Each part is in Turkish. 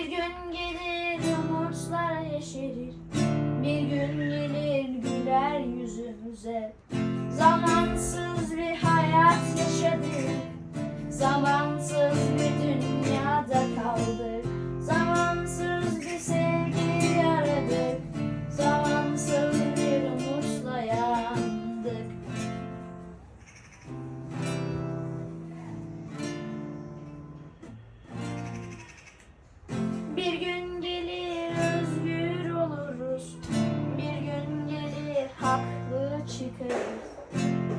Bir gün gelir umutlar yeşerir. Bir gün gelir güler yüzümüze. Zamansız bir hayat yaşadık. Zamansız bir dünyada kaldık.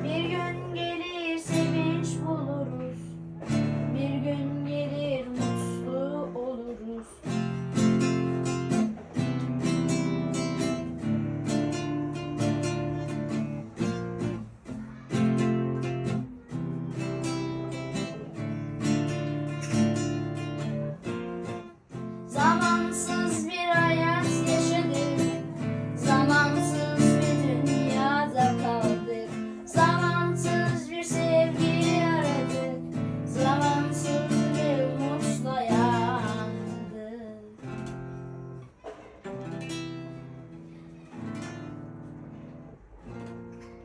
Bir gün gelir sevinç buluruz. Bir gün gelir mutlu oluruz. Zaman